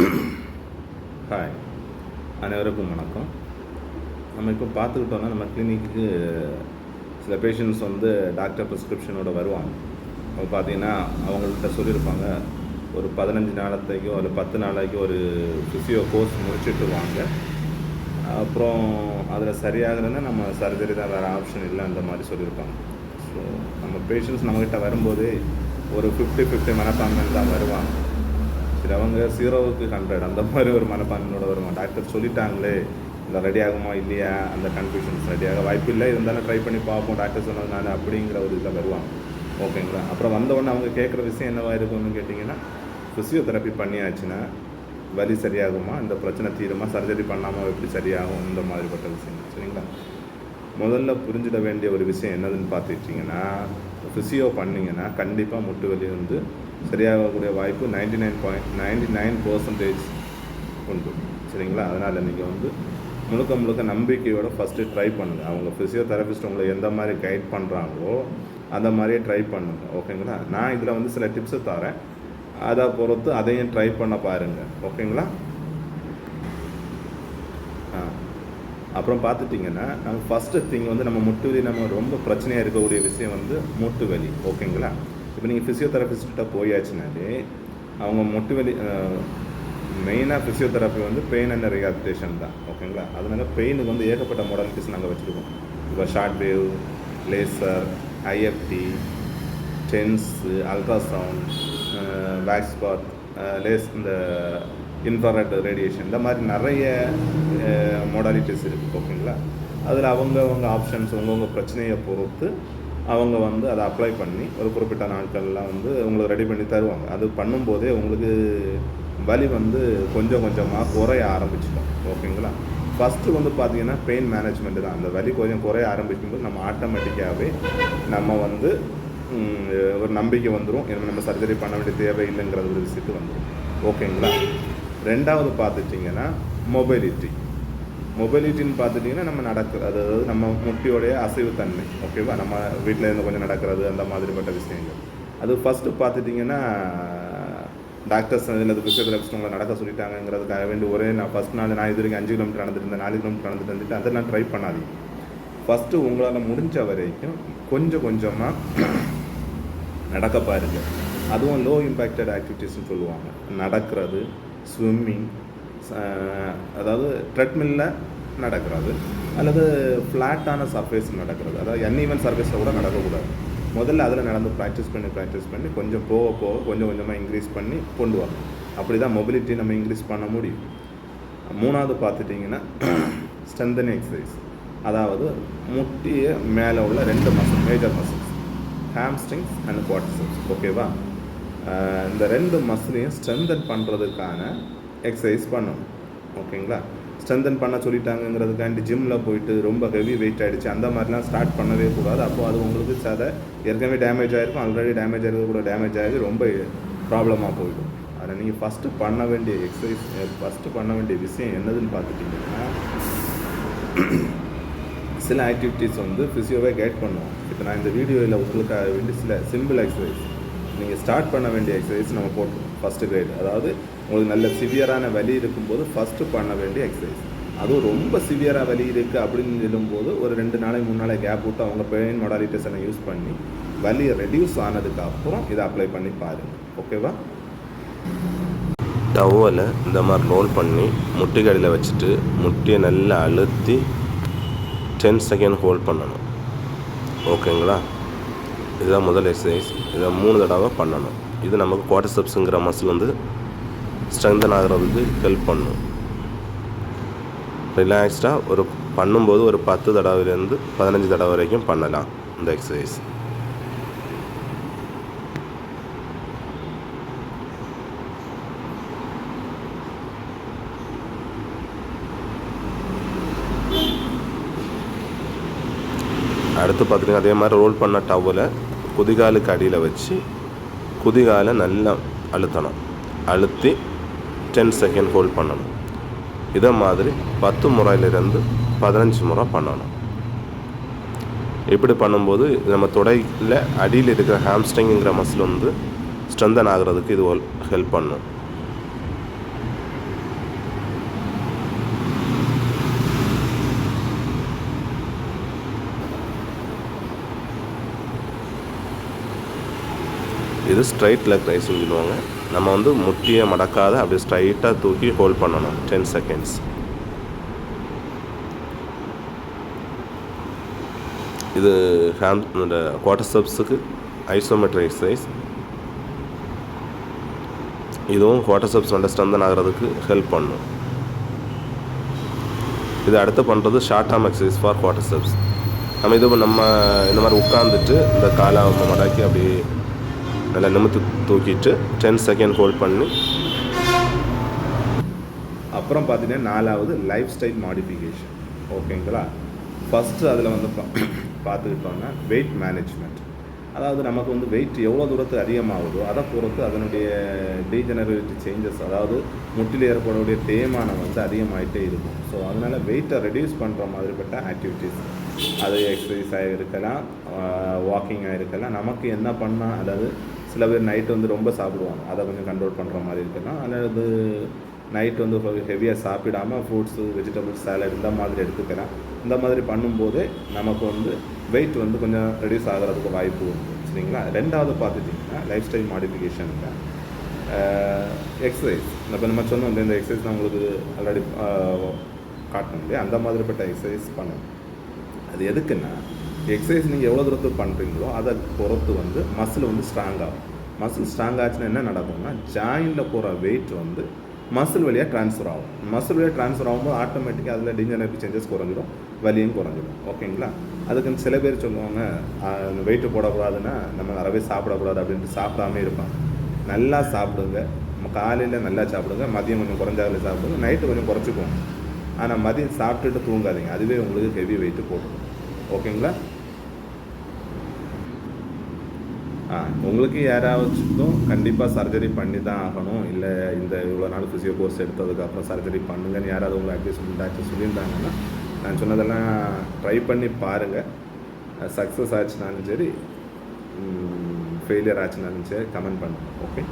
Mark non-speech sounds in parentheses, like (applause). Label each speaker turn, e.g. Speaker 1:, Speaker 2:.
Speaker 1: Hi அனைவருக்கும் வணக்கம். நம்ம இப்போ பார்த்துக்கிட்டோன்னா நம்ம கிளினிக்கு சில பேஷண்ட்ஸ் வந்து டாக்டர் ப்ரிஸ்கிரிப்ஷனோட வருவாங்க. அவங்க பார்த்தீங்கன்னா அவங்கள்ட்ட சொல்லியிருப்பாங்க ஒரு பதினஞ்சு நாளத்தைக்கோ ஒரு பத்து நாளைக்கோ ஒரு ஃபிசியோ கோர்ஸ் முடிச்சுட்டு வாங்க அப்புறம் அதில் சரியாகலைன்னா நம்ம சர்ஜரி தான் வேறு ஆப்ஷன் இல்லை அந்த மாதிரி சொல்லியிருப்பாங்க. ஸோ நம்ம பேஷண்ட்ஸ் நம்மக்கிட்ட வரும்போது ஒரு ஃபிஃப்டி ஃபிஃப்டி மனப்பான்மையில் தான் வருவாங்க. சரி அவங்க ஜீரோவுக்கு ஹண்ட்ரட் அந்த மாதிரி ஒரு மனப்பான்மையோட வருவாங்க டாக்டர் சொல்லிட்டாங்களே இல்லை ரெடி ஆகுமா இல்லையா? அந்த கன்ஃபியூஷன்ஸ் ரெடியாக வாய்ப்பு இல்லை. இருந்தாலும் ட்ரை பண்ணி பார்ப்போம். டாக்டர் சொன்னதுனால அப்படிங்கிற ஒரு இதில் வருவாங்க ஓகேங்களா அப்புறம் வந்தவுடனே அவங்க கேட்குற விஷயம் என்னவா இருக்கும்னு கேட்டிங்கன்னா ஃபிசியோதெரப்பி பண்ணியாச்சுன்னா வலி சரியாகுமா? இந்த பிரச்சனை தீருமா? சர்ஜரி பண்ணாமல் எப்படி சரியாகும்? இந்த மாதிரிப்பட்ட விஷயம் சரிங்களா? முதல்ல புரிஞ்சிட வேண்டிய ஒரு விஷயம் என்னதுன்னு பார்த்துக்கிட்டிங்கன்னா ஃபிசியோ பண்ணிங்கன்னா கண்டிப்பாக முட்டு வலி வந்து சரியாகக்கூடிய வாய்ப்பு ninety nine point ninety nine percentage உண்டு. சரிங்களா? அதனால் நீங்கள் வந்து முழுக்க முழுக்க நம்பிக்கையோட ஃபஸ்ட்டு ட்ரை பண்ணுங்கள் அவங்க ஃபிசியோதெரபிஸ்ட் உங்களை எந்த மாதிரி கைட் பண்ணுறாங்களோ அந்த மாதிரியே ட்ரை பண்ணுங்கள் ஓகேங்களா? நான் இதில் வந்து சில டிப்ஸு தரேன். அதை பொறுத்து அதையும் ட்ரை பண்ண பாருங்கள் ஓகேங்களா? ஆ. அப்புறம் பார்த்துட்டிங்கன்னா நம்ம ஃபஸ்ட்டு திங் வந்து நம்ம முட்டு வலி நம்ம ரொம்ப பிரச்சனையாக இருக்கக்கூடிய விஷயம் வந்து மூட்டு வலி ஓகேங்களா? இப்போ நீங்கள் ஃபிசியோதெரபிஸ்ட்ட போயாச்சுனாலே அவங்க மொட்டு வலி மெயினாக ஃபிசியோதெரப்பி வந்து பெயின் அண்ட் ரிஹாபிலிட்டேஷன் தான். ஓகேங்களா அதனால பெயினுக்கு வந்து ஏகப்பட்ட மாடலிட்டிஸ் நாங்கள் வச்சுருக்கோம். இப்போ short wave laser IFT TENS ultrasound wax bath lace இந்த இன்ஃப்ராரெட் ரேடியேஷன் இந்த மாதிரி நிறைய மொடாலிட்டிஸ் இருக்குது ஓகேங்களா அதில் அவங்கவுங்க ஆப்ஷன்ஸ் உங்கவுங்க பிரச்சனையை பொறுத்து அவங்க வந்து அதை அப்ளை பண்ணி ஒரு குறிப்பிட்ட நாட்கள்லாம் வந்து உங்களுக்கு ரெடி பண்ணி தருவாங்க. அது பண்ணும்போதே உங்களுக்கு வலி வந்து கொஞ்சம் கொஞ்சமாக குறைய ஆரம்பிச்சிடும். ஓகேங்களா ஃபஸ்ட்டு வந்து பார்த்தீங்கன்னா பெயின் மேனேஜ்மெண்ட்டு தான். அந்த வலி கொஞ்சம் குறைய ஆரம்பிக்கும்போது நம்ம ஆட்டோமேட்டிக்காகவே நம்ம வந்து ஒரு நம்பிக்கை வந்துடும் ஏன்னா நம்ம சர்ஜரி பண்ண வேண்டிய தேவை இல்லைங்கிற ஒரு விஷயத்து வந்துடும் ஓகேங்களா ரெண்டாவது பார்த்துட்டிங்கன்னா மொபைலிட்டி மொபைலிட்டின்னு பார்த்துட்டிங்கன்னா நம்ம நடக்கிறது அதாவது நம்ம முட்டியோடைய அசைவுத்தன்மை ஓகேவா நம்ம வீட்டில் இருந்து கொஞ்சம் நடக்கிறது அந்த மாதிரிப்பட்ட விஷயங்கள். அது ஃபஸ்ட்டு பார்த்துட்டிங்கன்னா டாக்டர்ஸ் இல்லை ஃபிசியோதெரபிஸ்ட் உங்களை நடக்க சொல்லிட்டாங்கிறதுக்காக வேண்டி ஒரே நான் ஃபஸ்ட் நாள் நான் இது வரைக்கும் அஞ்சு கிலோமீட்டர் நடந்துட்டு இருந்தேன் நாலு கிலோமீட்டர் நடந்துட்டு இருந்துட்டு அதெல்லாம் ட்ரை பண்ணாதீங்க. ஃபஸ்ட்டு உங்களால் முடிஞ்ச வரைக்கும் கொஞ்சம் கொஞ்சமாக நடக்க பாருங்கள் அதுவும் லோ இம்பேக்டட் ஆக்டிவிட்டீஸ்னு சொல்லுவாங்க. நடக்கிறது ஸ்விம்மிங் அதாவது ட்ரெட்மில்ல நடக்கிறது அல்லது ஃப்ளாட்டான சர்ஃபேஸ் நடக்கிறது. அதாவது அன்ஈவன் சர்ஃபேஸில் கூட நடக்கக்கூடாது. முதல்ல அதில் நடந்து ப்ராக்டிஸ் பண்ணி ப்ராக்டிஸ் பண்ணி கொஞ்சம் போக போக கொஞ்சம் கொஞ்சமாக இன்க்ரீஸ் பண்ணி கொண்டு வரணும் அப்படி தான் மொபிலிட்டி நம்ம இன்க்ரீஸ் பண்ண முடியும். மூணாவது பார்த்துட்டிங்கன்னா ஸ்ட்ரென்தனிங் எக்ஸசைஸ் அதாவது முட்டிய மேலே உள்ள ரெண்டு muscle major muscles hamstrings and quadriceps ஓகேவா இந்த ரெண்டு மசிலையும் ஸ்ட்ரென்தன் பண்ணுறதுக்கான எக்ஸசைஸ் பண்ணணும் ஓகேங்களா ஸ்ட்ரென்தன் பண்ண சொல்லிட்டாங்கங்கிறதுக்காண்டி ஜிம்மில் போயிட்டு ரொம்ப ஹெவி வெயிட் ஆகிடுச்சு அந்த மாதிரிலாம் ஸ்டார்ட் பண்ணவே கூடாது. அப்போ அது உங்களுக்கு சதை ஏற்கனவே டேமேஜ் ஆகிருக்கும் ஆல்ரெடி டேமேஜ் ஆகிறது கூட டேமேஜ் ஆகி ரொம்ப ப்ராப்ளமாக போயிடும். அதை நீங்கள் ஃபஸ்ட்டு பண்ண வேண்டிய எக்ஸசைஸ் ஃபஸ்ட்டு பண்ண வேண்டிய விஷயம் என்னதுன்னு பார்த்துட்டிங்கன்னா (clears throat) சில ஆக்டிவிட்டீஸ் வந்து ஃபிசியோவே கைட் பண்ணுவோம் இப்போ நான் இந்த வீடியோவில் உங்களுக்காக வேண்டி சில சிம்பிள் எக்ஸசைஸ் நீங்கள் ஸ்டார்ட் பண்ண வேண்டிய எக்ஸசைஸ் நம்ம போட்டுருவோம் ஃபஸ்ட்டு கிரேட் அதாவது உங்களுக்கு நல்ல சிவியரான வலி இருக்கும்போது ஃபஸ்ட்டு பண்ண வேண்டிய எக்ஸசைஸ் அதுவும் ரொம்ப சிவியராக வலி இருக்குது அப்படின்னு சொல்லும்போது ஒரு ரெண்டு நாளைக்கு மூணு நாளைக்கு கேப் விட்டு அவங்க பெயின் மொடாலிட்டிஸ் எல்லாம் யூஸ் பண்ணி வலி ரெடியூஸ் ஆனதுக்கு அப்புறம் இதை அப்ளை பண்ணி பாருங்கள் ஓகேவா
Speaker 2: டவலை இந்த மாதிரி ரோல் பண்ணி முட்டிக்கடியில் வச்சுட்டு முட்டியை நல்லா அழுத்தி டென் செகண்ட் ஹோல்ட் பண்ணணும். ஓகேங்களா இதுதான் முதல் எக்ஸசைஸ் இதை மூணு தடவை பண்ணணும். இது நமக்கு குவாட்டர்செப்ஸுங்கிற மசில் வந்து ஸ்ட்ரென்தன் ஆகிறதுக்கு ஹெல்ப் பண்ணும். ரிலாக்ஸ்டாக ஒரு பண்ணும்போது ஒரு பத்து தடவைலேருந்து பதினஞ்சு தடவை வரைக்கும் பண்ணலாம் இந்த எக்ஸசைஸ் அடுத்து பார்த்தீங்கன்னா அதே மாதிரி ரோல் பண்ண டவலை குதிகாலுக்கு அடியில் வச்சு குதிகாலை நல்லா அழுத்தணும். அழுத்தி டென் செகண்ட் ஹோல்ட் பண்ணணும். இதை மாதிரி பத்து முறையிலிருந்து பதினஞ்சு முறை பண்ணணும். இப்படி பண்ணும்போது நம்ம தொடையில் அடியில் இருக்கிற ஹாம்ஸ்ட்ரிங்குங்கிற மசில் வந்து ஸ்ட்ரென்தன் ஆகிறதுக்கு இது ஹெல்ப் பண்ணும். இது ஸ்ட்ரைட் லெக் ரைஸ்னு சொல்லுவாங்க. நம்ம வந்து முட்டியை மடக்காத அப்படியே ஸ்ட்ரைட்டாக தூக்கி ஹோல்ட் பண்ணணும். டென் செகண்ட்ஸ் இது ஹேம் இந்த குவாட்டர்சப்ஸுக்கு ஐசோமெட்ரிக் எக்ஸசைஸ் இதுவும் குவாட்டர்சப்ஸ் நல்ல ஸ்ட்ரென்தன் ஆகிறதுக்கு ஹெல்ப் பண்ணும். இது அடுத்து பண்ணுறது short arm exercise for quadriceps நம்ம இது நம்ம இந்த மாதிரி உட்காந்துட்டு இந்த காலை மடக்கி அப்படி நல்லா நிமித்து தூக்கிட்டு டென் செகண்ட் ஹோல்ட் பண்ணி.
Speaker 1: அப்புறம் பார்த்தீங்கன்னா நாலாவது லைஃப் ஸ்டைல் மாடிஃபிகேஷன் ஓகேங்களா? ஃபஸ்ட்டு அதில் வந்து பா (clears throat) பார்த்துக்கிட்டோம்னா வெயிட் மேனேஜ்மெண்ட் அதாவது நமக்கு வந்து வெயிட் எவ்வளோ தூரத்துக்கு அதிகமாகுதோ அதை பொறுத்து அதனுடைய டீஜெனரேட்டிவ் சேஞ்சஸ் அதாவது முட்டில் ஏற்படக்கூடிய தேய்மானம் வந்து அதிகமாகிட்டே இருக்கும். ஸோ அதனால் வெயிட்டை ரெடியூஸ் பண்ணுற மாதிரிப்பட்ட ஆக்டிவிட்டீஸ் அது எக்ஸசைஸாக இருக்கலாம் வாக்கிங்காக இருக்கலாம். நமக்கு என்ன பண்ணால் அதாவது சில பேர் நைட்டு வந்து ரொம்ப சாப்பிடுவாங்க. அதை கொஞ்சம் கண்ட்ரோல் பண்ணுற மாதிரி இருக்குன்னா அதனால் வந்து நைட் வந்து ஹெவியாக சாப்பிடாமல் ஃப்ரூட்ஸு வெஜிடபிள்ஸ் சாலட் இந்த மாதிரி எடுத்துக்கிறேன். இந்த மாதிரி பண்ணும்போதே நமக்கு வந்து வெயிட் வந்து கொஞ்சம் ரெடியூஸ் ஆகிறதுக்கு வாய்ப்பு உண்டு. சரிங்களா? ரெண்டாவது பார்த்துட்டிங்கன்னா லைஃப் ஸ்டைல் மாடிஃபிகேஷனில் எக்ஸசைஸ் இப்போ நம்ம சொன்னோம் இந்த எக்ஸசைஸ் நான் உங்களுக்கு ஆல்ரெடி காட்டணும் இல்லையா? அந்த மாதிரிப்பட்ட எக்ஸசைஸ் பண்ணணும் அது எதுக்குன்னா எக்ஸசைஸ் நீங்கள் எவ்வளோ தூரத்துக்கு பண்ணுறீங்களோ அதை பொறுத்து வந்து மசில் வந்து ஸ்ட்ராங் ஆகும். மசில் ஸ்ட்ராங் ஆச்சுன்னா என்ன நடக்கும்னா ஜாயிண்டில் போகிற வெயிட் வந்து மசில் வழியாக ட்ரான்ஸ்ஃபர் ஆகும். மசில் வழியாக ட்ரான்ஸ்ஃபர் ஆகும்போது ஆட்டோமேட்டிக்காக அதில் டிஞ்சனரி சேஞ்சஸ் குறைஞ்சிடும் வலியும் குறைஞ்சிடும் ஓகேங்களா அதுக்குன்னு சில பேர் சொல்லுவாங்க வெயிட்டு போடக்கூடாதுன்னா நம்ம நிறையவே சாப்பிடக்கூடாது அப்படின்ட்டு சாப்பிடாம இருப்பாங்க. நல்லா சாப்பிடுங்க. நம்ம காலையில் நல்லா சாப்பிடுங்க மதியம் கொஞ்சம் குறைஞ்சாவில் சாப்பிடுங்க நைட்டு கொஞ்சம் குறைச்சிக்கோங்க. ஆனால் மதியம் சாப்பிட்டுட்டு தூங்காதீங்க. அதுவே உங்களுக்கு ஹெவி வெயிட்டு போட்டுரும். ஓகேங்களா ஆ உங்களுக்கு யாராவதுக்கும் கண்டிப்பாக சர்ஜரி பண்ணி தான் ஆகணும். இல்லை இந்த இவ்வளோ நாள் ஃபிசியோ கோர்ஸ் எடுத்ததுக்கப்புறம் சர்ஜரி பண்ணுங்கன்னு யாராவது உங்களை அட்வைஸ் டாக்டர் சொல்லியிருந்தாங்கன்னா நான் சொன்னதெல்லாம் ட்ரை பண்ணி பாருங்கள் சக்ஸஸ் ஆச்சுனாலும் சரி ஃபெயிலியர் ஆச்சுனாலும் சரி கமெண்ட் பண்ணுங்கள் ஓகே